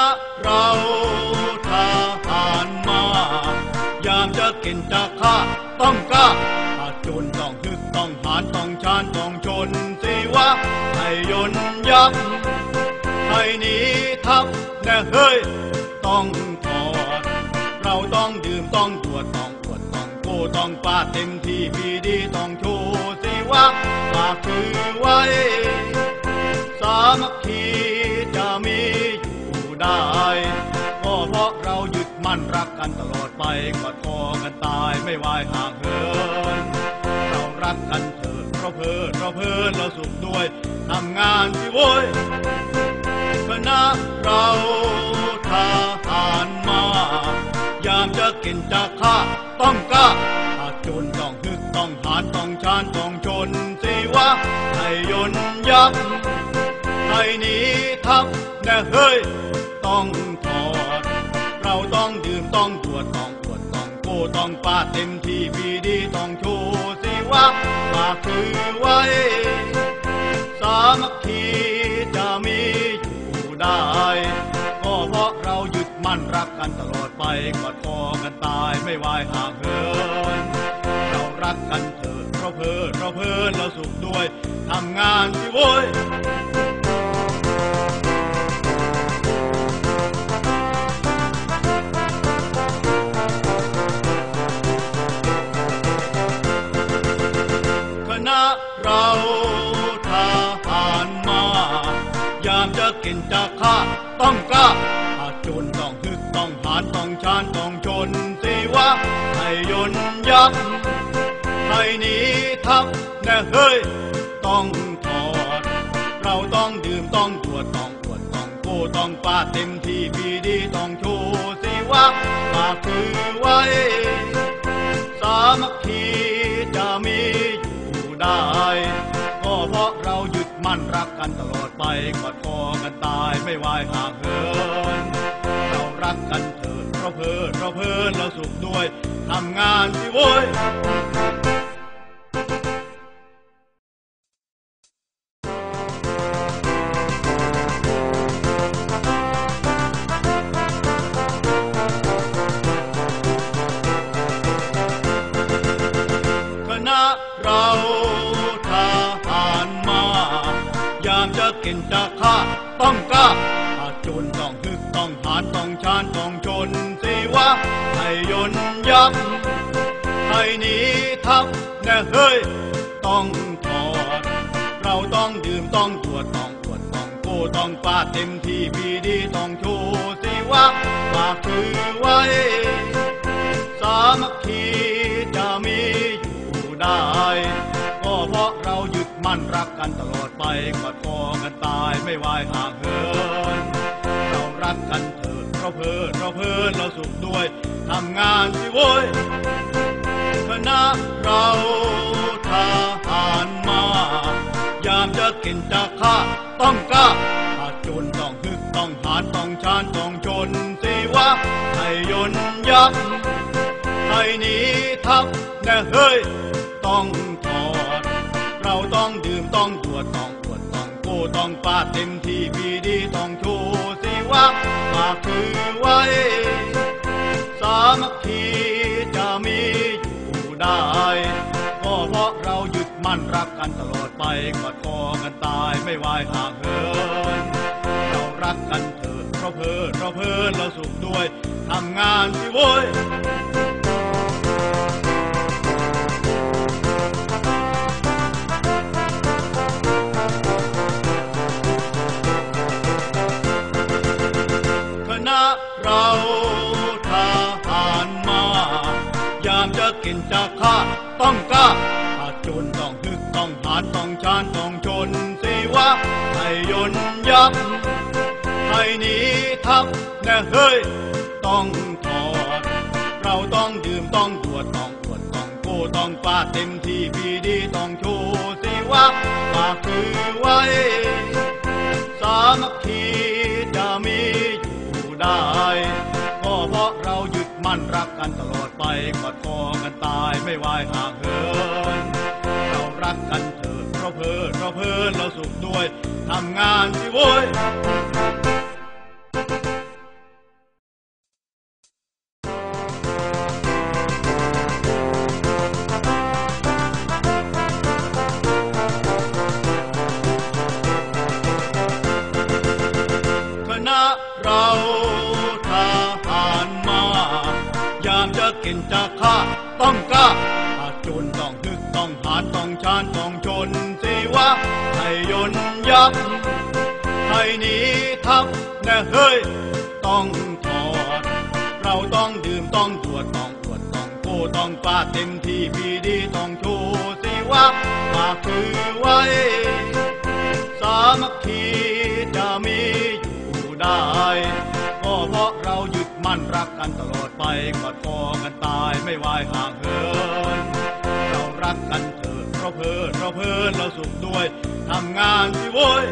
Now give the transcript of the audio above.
ะเราทหารมา ยามจะกินจะฆ่าต้องกล้าอาจนต้องยึดต้องหานต้องชานต้องชนสิวะให้ยนยับให้หนีทับแน่เฮ้ย ต้องถอด เราต้องดื่มต้องตรวจต้องปวดต้องโกต้องปาเต็มที่พีดีต้องโชว์สิวะฝากถือไว้ สามัคคี กันตลอดไปกอดคอกันตายไม่วายห่างเหินเรารักกันเถิดเราเพลิดเราเพลินเราสุขด้วยทำงานที่โว้ยคณะเราทหารมายามจะกินจะฆ่าต้องกล้าถ้าจนต้องฮึกต้องหานต้องชานต้องชนสิวะให้ยนยับให้หนีทับแน่เฮ้ยต้อง ต้องดื่มต้องตรวจต้องตวจต้องโกต้องปาดเต็มที่พีดีต้องโชว์สิวะฝากถือไว้ สามัคคีจะมีอยู่ได้ ก็เพราะเราหยึดมั่นรักกันตลอดไปกอดคอกันตายไม่วายห่างเหินเรารักกันเถิดเราเพลิดเราเพลินเราสุขด้วยทำงานที่โว้ย กินจะฆ่าต้องกล้าถ้าจนต้องฮึกต้องหานต้องชานต้องชนสิวะให้ยนยับให้หนีทับแน่เฮ้ยต้องถอด เราต้องดื่มต้องตรวจต้องตรวจต้องโกต้องปาเต็มที่พีดีต้องโชว์สิวะฝากถือไว้ สามัคคีจะมีอยู่ได้ ก็เพราะเราหยึดมั่นรักกันตลอด ไปกอดคอกันตายไม่วายห่างเหิน เรารักกันเถิดเราเพลินเราเพลินเราสุขด้วยทำงานที่โว้ย จะกินจะฆ่าต้องกล้าถ้าจนต้องฮึกต้องหานต้องชานต้องชนสิวะให้ยนยับให้หนีทับแน่เฮ้ยต้องถอด เราต้องดื่มต้องตรวจต้องตรวจต้องโกต้องปาดเต็มที่พีดีต้องโชว์สิวะฝากถือไว้ สามัคคีจะมี กันตลอดไปกอดคอกันตายไม่วายห่างเหินเรารักกันเถิดเราเพลิดเราเพลินเราสุขด้วยทำงานที่โว้ยคณะเราทหารมา ยามจะกินจะฆ่าต้องกล้าถ้าจนต้องฮึกต้องหานต้องชานต้องชนสิวะให้ยนยับให้หนีทับแน่เฮ้ยต้อง ต้องตรวจต้องตรวจต้องโกต้องปาดเต็มที่พีดีต้องโชว์สิวะฝากถือไว้ สามัคคีจะมีอยู่ได้ ก็เพราะเราหยึดมั่นรักกันตลอดไปกอดคอกันตายไม่วายห่างเหินเรารักกันเถิดเราเพลิดเราเพลินเราสุขด้วยทำงานที่โว้ยะเราทหารมา ยามจะกินจะฆ่าต้องกล้าถ้าจนต้องฮึกต้องหานต้องชานต้องชนสิวะให้ยนยับให้หนีทับแน่เฮ้ย ต้องถอด เราต้องดื่มต้องตรวจต้องตรวจต้องโกต้องปาดเต็มที่พีดีต้องโชว์สิวะฝากถือไว้ สามัคคี ได้ ก็เพราะเราหยุดมั่นรักกันตลอดไปกอดกอกันตายไม่ไหวห่างเหิน เรารักกันเถิดเราเพลินเราเพลินเราสุขด้วยทำงานสิโว้ยเรา กินจะฆ่าต้องกล้าอาจนต้องฮึกต้องหาต้องชานต้องชนสิวะให้ยนยับให้หนีทับนะเฮ้ย ต้องถอด เราต้องดื่มต้องตรวจต้องตรวจต้องโกต้องปาดเต็มที่พีดีต้องโชว์สิวะหากถือไว้ สามัคคีจะมีอยู่ได้ มั่นรักกันตลอดไปกอดคอกันตายไม่วายห่างเหิน เรารักกันเถิดเราเพลินเราเพลินเราสุขด้วยทำงานสิโว้ย